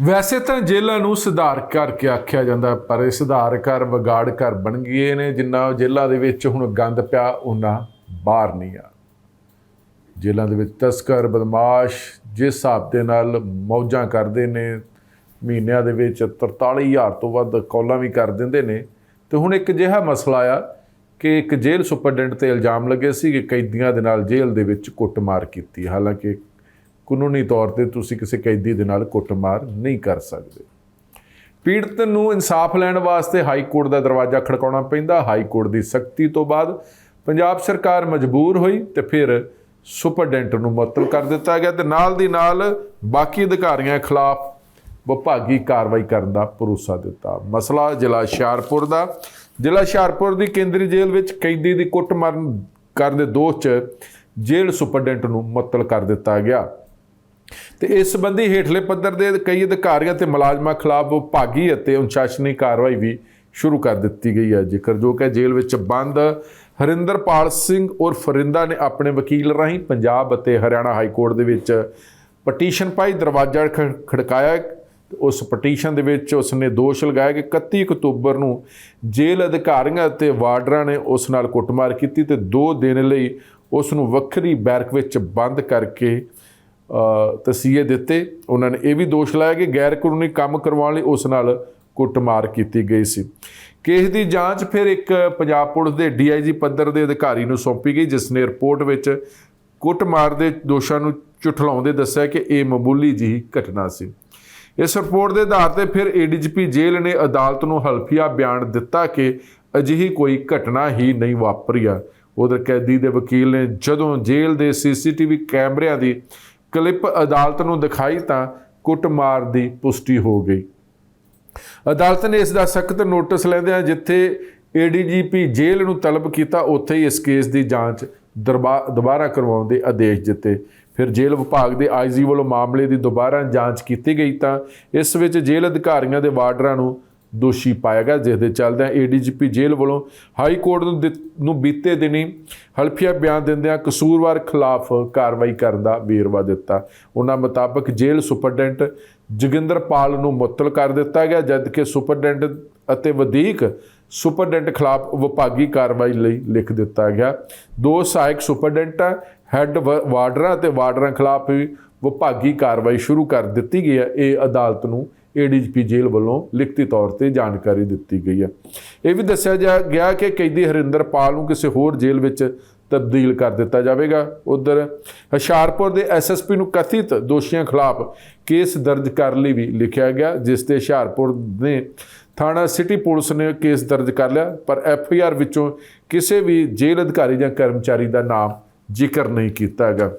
ਵੈਸੇ ਤਾਂ ਜੇਲ੍ਹਾਂ ਨੂੰ ਸੁਧਾਰ ਕਰਕੇ ਆਖਿਆ ਜਾਂਦਾ, ਪਰ ਇਹ ਸੁਧਾਰ ਕਰ ਵਿਗਾੜ ਕਰ ਬਣ ਗਏ ਨੇ, ਜਿੰਨਾ ਜੇਲ੍ਹਾਂ ਦੇ ਵਿੱਚ ਹੁਣ ਗੰਦ ਪਿਆ ਉਹਨਾਂ ਬਾਹਰ ਨਹੀਂ ਆ। ਜੇਲ੍ਹਾਂ ਦੇ ਵਿੱਚ ਤਸਕਰ, ਬਦਮਾਸ਼ ਜਿਸ ਹਿਸਾਬ ਦੇ ਨਾਲ ਮੌਜਾਂ ਕਰਦੇ ਨੇ, ਮਹੀਨਿਆਂ ਦੇ ਵਿੱਚ 43000 ਤੋਂ ਵੱਧ ਕੌਲਾਂ ਵੀ ਕਰ ਦਿੰਦੇ ਨੇ। ਤੇ ਹੁਣ ਇੱਕ ਅਜਿਹਾ ਮਸਲਾ ਆ ਕਿ ਇੱਕ ਜੇਲ੍ਹ ਸੁਪਰਡੈਂਟ ਤੇ ਇਲਜ਼ਾਮ ਲੱਗੇ ਸੀ ਕਿ ਕੈਦੀਆਂ ਦੇ ਨਾਲ ਜੇਲ੍ਹ ਦੇ ਵਿੱਚ ਕੁੱਟਮਾਰ ਕੀਤੀ। ਹਾਲਾਂਕਿ ਕਾਨੂੰਨੀ ਤੌਰ ਤੇ ਤੁਸੀਂ ਕਿਸੇ ਕੈਦੀ ਦੇ ਨਾਲ ਕੁੱਟਮਾਰ ਨਹੀਂ ਕਰ ਸਕਦੇ। ਪੀੜਤ ਨੂੰ ਇਨਸਾਫ ਲੈਣ ਵਾਸਤੇ ਹਾਈ ਕੋਰਟ ਦਾ ਦਰਵਾਜ਼ਾ ਖੜਕਾਉਣਾ ਪੈਂਦਾ। ਹਾਈ ਕੋਰਟ ਦੀ ਸਖਤੀ ਤੋਂ ਬਾਅਦ ਪੰਜਾਬ ਸਰਕਾਰ ਮਜਬੂਰ ਹੋਈ ਤੇ ਫਿਰ ਸੁਪਰਡੈਂਟ ਨੂੰ ਮੁਅੱਤਲ ਕਰ ਦਿੱਤਾ ਗਿਆ ਤੇ ਨਾਲ ਦੀ ਨਾਲ ਬਾਕੀ ਅਧਿਕਾਰੀਆਂ ਖਿਲਾਫ ਵਿਭਾਗੀ ਕਾਰਵਾਈ ਕਰਨ ਦਾ ਭਰੋਸਾ ਦਿੱਤਾ। ਮਸਲਾ ਜ਼ਿਲ੍ਹਾ ਹੁਸ਼ਿਆਰਪੁਰ ਦਾ। ਜ਼ਿਲ੍ਹਾ ਹੁਸ਼ਿਆਰਪੁਰ ਦੀ ਕੇਂਦਰੀ ਜੇਲ੍ਹ ਵਿੱਚ ਕੈਦੀ ਦੀ ਕੁੱਟਮਾਰ ਕਰਨ ਦੇ ਦੋਸ਼ 'ਚ ਜੇਲ੍ਹ ਸੁਪਰਡੈਂਟ ਨੂੰ ਮੁਅੱਤਲ ਕਰ ਦਿੱਤਾ ਗਿਆ। ਤੇ ਇਸ ਸੰਬੰਧੀ ਹੇਠਲੇ ਪੱਧਰ ਦੇ ਕਈ ਅਧਿਕਾਰੀਆਂ ਤੇ ਮੁਲਾਜ਼ਮਾਂ ਖਿਲਾਫ ਵਿਭਾਗੀ ਅਤੇ ਅਨੁਸ਼ਾਸਨੀ ਕਾਰਵਾਈ ਵੀ ਸ਼ੁਰੂ ਕਰ ਦਿੱਤੀ ਗਈ ਹੈ। ਜ਼ਿਕਰਯੋਗ ਹੈ ਜੇਲ੍ਹ ਵਿੱਚ ਬੰਦ, ਹਰਿੰਦਰਪਾਲ ਸਿੰਘ ਔਰ ਫਰਿੰਦਾ ਨੇ ਆਪਣੇ ਵਕੀਲ ਰਾਹੀਂ ਪੰਜਾਬ ਅਤੇ ਹਰਿਆਣਾ ਹਾਈ ਕੋਰਟ ਦੇ ਵਿੱਚ ਪਟੀਸ਼ਨ ਪਾਈ, ਦਰਵਾਜ਼ਾ ਖ- ਖੜਕਾਇਆ। ਤੇ ਉਸ ਪਟੀਸ਼ਨ ਦੇ ਵਿੱਚ ਉਸਨੇ ਦੋਸ਼ ਲਗਾਇਆ ਕਿ 31 ਅਕਤੂਬਰ ਨੂੰ ਜੇਲ੍ਹ ਅਧਿਕਾਰੀਆਂ ਅਤੇ ਵਾਰਡਰਾਂ ਨੇ ਉਸ ਨਾਲ ਕੁੱਟਮਾਰ ਕੀਤੀ ਤੇ 2 ਦਿਨ ਲਈ ਉਸ ਨੂੰ ਵੱਖਰੀ ਬੈਰਕ ਵਿੱਚ ਬੰਦ ਕਰਕੇ ਤਸੀਹੇ ਦਿੱਤੇ। ਉਹਨਾਂ ਨੇ ਇਹ ਵੀ ਦੋਸ਼ ਲਾਇਆ ਕਿ ਗੈਰ ਕਾਨੂੰਨੀ ਕੰਮ ਕਰਵਾਉਣ ਲਈ ਉਸ ਨਾਲ ਕੁੱਟਮਾਰ ਕੀਤੀ ਗਈ ਸੀ। ਕੇਸ ਦੀ ਜਾਂਚ ਫਿਰ ਇੱਕ ਪੰਜਾਬ ਪੁਲਿਸ ਦੇ ਡੀਆਈਜੀ ਪੱਧਰ ਦੇ ਅਧਿਕਾਰੀ ਨੂੰ ਸੌਂਪੀ ਗਈ, ਜਿਸ ਨੇ ਰਿਪੋਰਟ ਵਿੱਚ ਕੁੱਟਮਾਰ ਦੇ ਦੋਸ਼ਾਂ ਨੂੰ ਝੁਠਲਾਉਂਦੇ ਦੱਸਿਆ ਕਿ ਇਹ ਮਾਮੂਲੀ ਜਿਹੀ ਘਟਨਾ ਸੀ। ਇਸ ਰਿਪੋਰਟ ਦੇ ਆਧਾਰ ਤੇ ਫਿਰ ਏਡੀਜੀਪੀ ਜੇਲ੍ਹ ਨੇ ਅਦਾਲਤ ਨੂੰ ਹਲਫੀਆ ਬਿਆਨ ਦਿੱਤਾ ਕਿ ਅਜਿਹੀ ਕੋਈ ਘਟਨਾ ਹੀ ਨਹੀਂ ਵਾਪਰੀ ਆ। ਉਧਰ ਕੈਦੀ ਦੇ ਵਕੀਲ ਨੇ ਜਦੋਂ ਜੇਲ੍ਹ ਦੇ ਸੀਸੀਟੀਵੀ ਕੈਮਰਿਆਂ ਦੀ ਕਲਿੱਪ ਅਦਾਲਤ ਨੂੰ ਦਿਖਾਈ ਤਾਂ ਕੁੱਟਮਾਰ ਦੀ ਪੁਸ਼ਟੀ ਹੋ ਗਈ। ਅਦਾਲਤ ਨੇ ਇਸ ਦਾ ਸਖਤ ਨੋਟਿਸ ਲੈਂਦਿਆਂ ਜਿੱਥੇ ਏਡੀਜੀਪੀ ਜੇਲ੍ਹ ਨੂੰ ਤਲਬ ਕੀਤਾ, ਉੱਥੇ ਹੀ ਇਸ ਕੇਸ ਦੀ ਜਾਂਚ ਦਰਬਾ- ਦੁਬਾਰਾ ਕਰਵਾਉਣ ਦੇ ਆਦੇਸ਼ ਦਿੱਤੇ। ਫਿਰ ਜੇਲ੍ਹ ਵਿਭਾਗ ਦੇ ਆਈਜੀ ਵੱਲੋਂ ਮਾਮਲੇ ਦੀ ਦੁਬਾਰਾ ਜਾਂਚ ਕੀਤੀ ਗਈ ਤਾਂ ਇਸ ਵਿੱਚ ਜੇਲ੍ਹ ਅਧਿਕਾਰੀਆਂ ਦੇ ਵਾਰਡਰਾਂ ਨੂੰ ਦੋਸ਼ੀ ਪਾਇਆ ਗਿਆ ਜਿਸ ਦੇ ਚੱਲਦਿਆਂ ਏਡੀਜੀਪੀ ਜੇਲ੍ਹ ਵੱਲੋਂ ਹਾਈ ਕੋਰਟ ਨੂੰ ਦਿੱਤ- ਨੂੰ ਬੀਤੇ ਦਿਨੀ ਹਲਫੀਆ ਬਿਆਨ ਦਿੰਦਿਆਂ ਕਸੂਰਵਾਰ ਖਿਲਾਫ ਕਾਰਵਾਈ ਕਰਨ ਦਾ ਵੇਰਵਾ ਦਿੱਤਾ। ਉਹਨਾਂ ਮੁਤਾਬਕ ਜੇਲ੍ਹ ਸੁਪਰਡੈਂਟ ਜੋਗਿੰਦਰਪਾਲ ਨੂੰ ਮੁਅੱਤਲ ਕਰ ਦਿੱਤਾ ਗਿਆ, ਜਦਕਿ ਸੁਪਰਡੈਂਟ ਅਤੇ ਵਧੀਕ ਸੁਪਰਡੈਂਟ ਖਿਲਾਫ ਵਿਭਾਗੀ ਕਾਰਵਾਈ ਲਈ ਲਿਖ ਦਿੱਤਾ ਗਿਆ। ਦੋ ਸਹਾਇਕ ਸੁਪਰਡੈਂਟਾਂ, ਹੈੱਡ ਵ- ਵਾਰਡਰਾਂ ਅਤੇ ਵਾਰਡਰਾਂ ਖਿਲਾਫ ਵੀ ਵਿਭਾਗੀ ਕਾਰਵਾਈ ਸ਼ੁਰੂ ਕਰ ਦਿੱਤੀ ਗਈ ਹੈ। ਇਹ ਅਦਾਲਤ ਨੂੰ ਏਡੀਜੀਪੀ ਜੇਲ੍ਹ ਵੱਲੋਂ ਲਿਖਤੀ ਤੌਰ ਤੇ ਜਾਣਕਾਰੀ ਦਿੱਤੀ ਗਈ ਹੈ। ਇਹ ਵੀ ਦੱਸਿਆ ਜਾ ਗਿਆ ਕਿ ਕੈਦੀ ਹਰਿੰਦਰਪਾਲ ਨੂੰ ਕਿਸੇ ਹੋਰ ਜੇਲ੍ਹ ਵਿੱਚ ਤਬਦੀਲ ਕਰ ਦਿੱਤਾ ਜਾਵੇਗਾ। ਉਧਰ ਹੁਸ਼ਿਆਰਪੁਰ ਦੇ ਐਸਐਸਪੀ ਨੂੰ ਕਥਿਤ ਦੋਸ਼ੀਆਂ ਖਿਲਾਫ ਕੇਸ ਦਰਜ ਕਰਨ ਲਈ ਵੀ ਲਿਖਿਆ ਗਿਆ, ਜਿਸ ਤੇ ਹੁਸ਼ਿਆਰਪੁਰ ਨੇ ਥਾਣਾ ਸਿਟੀ ਪੁਲਿਸ ਨੇ ਕੇਸ ਦਰਜ ਕਰ ਲਿਆ, ਪਰ ਐਫਆਈਆਰ ਵਿੱਚੋਂ ਕਿਸੇ ਵੀ ਜੇਲ੍ਹ ਅਧਿਕਾਰੀ ਜਾਂ ਕਰਮਚਾਰੀ ਦਾ ਨਾਮ ਜ਼ਿਕਰ ਨਹੀਂ ਕੀਤਾ ਗਿਆ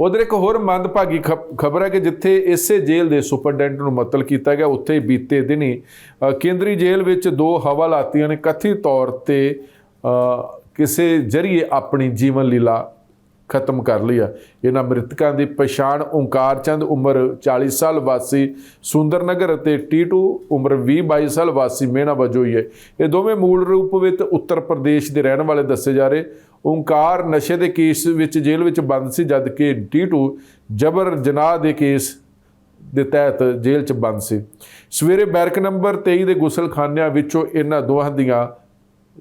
ਉਧਰ ਇੱਕ ਹੋਰ ਮੰਦਭਾਗੀ ਖਬਰ ਹੈ ਕਿ ਜਿੱਥੇ ਇਸੇ ਜੇਲ੍ਹ ਦੇ ਸੁਪਰਡੈਂਟ ਨੂੰ ਮੁਅੱਤਲ ਕੀਤਾ ਗਿਆ, ਉੱਥੇ ਬੀਤੇ ਦਿਨੀ ਕੇਂਦਰੀ ਜੇਲ੍ਹ ਵਿੱਚ ਦੋ ਹਵਾਲਾਤੀਆਂ ਨੇ ਕਥਿਤ ਤੌਰ ਤੇ ਕਿਸੇ ਜਰੀਏ ਆਪਣੀ ਜੀਵਨ ਲੀਲਾ ਖਤਮ ਕਰ ਲਈ ਆ। ਇਹਨਾਂ ਮ੍ਰਿਤਕਾਂ ਦੀ ਪਛਾਣ ਓਂਕਾਰ ਚੰਦ ਉਮਰ 40 ਸਾਲ ਵਾਸੀ, ਸੁੰਦਰਨਗਰ ਅਤੇ ਟੀਟੂ ਉਮਰ 20 22 ਸਾਲ ਵਾਸੀ ਮੇਣਾ ਵਜੋਂ ਹੀ ਹੈ। ਇਹ ਦੋਵੇਂ ਮੂਲ ਰੂਪ ਵਿੱਚ ਉੱਤਰ ਪ੍ਰਦੇਸ਼ ਦੇ ਰਹਿਣ ਵਾਲੇ ਦੱਸੇ ਜਾ ਰਹੇ। ਓਂਕਾਰ ਨਸ਼ੇ ਦੇ ਕੇਸ ਵਿੱਚ ਜੇਲ੍ਹ ਵਿੱਚ ਬੰਦ ਸੀ ਜਦਕਿ ਟੀਟੂ ਜਬਰ ਜਨਾਹ ਦੇ ਕੇਸ ਦੇ ਤਹਿਤ ਜੇਲ੍ਹ 'ਚ ਬੰਦ ਸੀ। ਸਵੇਰੇ ਬੈਰਕ ਨੰਬਰ 23 ਦੇ ਗੁਸਲਖਾਨਿਆਂ ਵਿੱਚੋਂ ਇਹਨਾਂ ਦੋਹਾਂ ਦੀਆਂ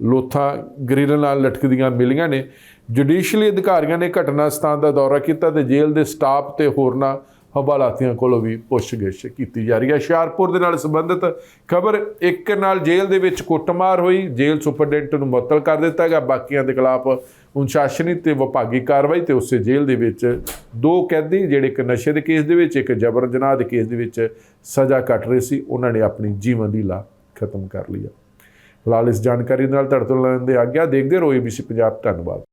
ਲੋਥਾਂ ਗਰਿਲ ਨਾਲ ਲਟਕਦੀਆਂ ਮਿਲੀਆਂ ਨੇ। ਜੁਡੀਸ਼ੀਅਲੀ ਅਧਿਕਾਰੀਆਂ ਨੇ ਘਟਨਾ ਸਥਾਨ ਦਾ ਦੌਰਾ ਕੀਤਾ ਤੇ ਜੇਲ੍ਹ ਦੇ ਸਟਾਫ ਤੇ ਹੋਰਨਾਂ ਹਵਾਲਾਤੀਆਂ ਕੋਲੋਂ ਵੀ ਪੁੱਛਗਿੱਛ ਕੀਤੀ ਜਾ ਰਹੀ ਹੈ। ਹੁਸ਼ਿਆਰਪੁਰ ਦੇ ਨਾਲ ਸੰਬੰਧਿਤ ਖਬਰ ਇੱਕ ਨਾਲ ਜੇਲ੍ਹ ਦੇ ਵਿੱਚ ਕੁੱਟਮਾਰ ਹੋਈ। ਜੇਲ੍ਹ ਸੁਪਰਡੈਂਟ ਨੂੰ ਮੁਅੱਤਲ ਕਰ ਦਿੱਤਾ ਗਿਆ। ਬਾਕੀਆਂ ਦੇ ਖਿਲਾਫ ਅਨੁਸ਼ਾਸਨੀ ਤੇ ਵਿਭਾਗੀ ਕਾਰਵਾਈ ਤੇ ਉਸੇ ਜੇਲ੍ਹ ਦੇ ਵਿੱਚ ਦੋ ਕੈਦੀ, ਜਿਹੜੇ ਇੱਕ ਨਸ਼ੇ ਦੇ ਕੇਸ ਦੇ ਵਿੱਚ, ਇੱਕ ਜਬਰ ਜਨਾਹ ਦੇ ਕੇਸ ਦੇ ਵਿੱਚ ਸਜ਼ਾ ਕੱਟ ਰਹੇ ਸੀ। ਉਹਨਾਂ ਨੇ ਆਪਣੀ ਜੀਵਨ ਦੀ ਲਾ ਖਤਮ ਕਰ ਲਈ ਲਾਲ ਇਸ ਜਾਣਕਾਰੀ ਨਾਲ ਤੁਹਾਡੇ ਤੋਂ ਲੈਣ ਦੇ ਆਗਿਆ ਦੇਖਦੇ ਰਹੋ ABC ਪੰਜਾਬ ਧੰਨਵਾਦ।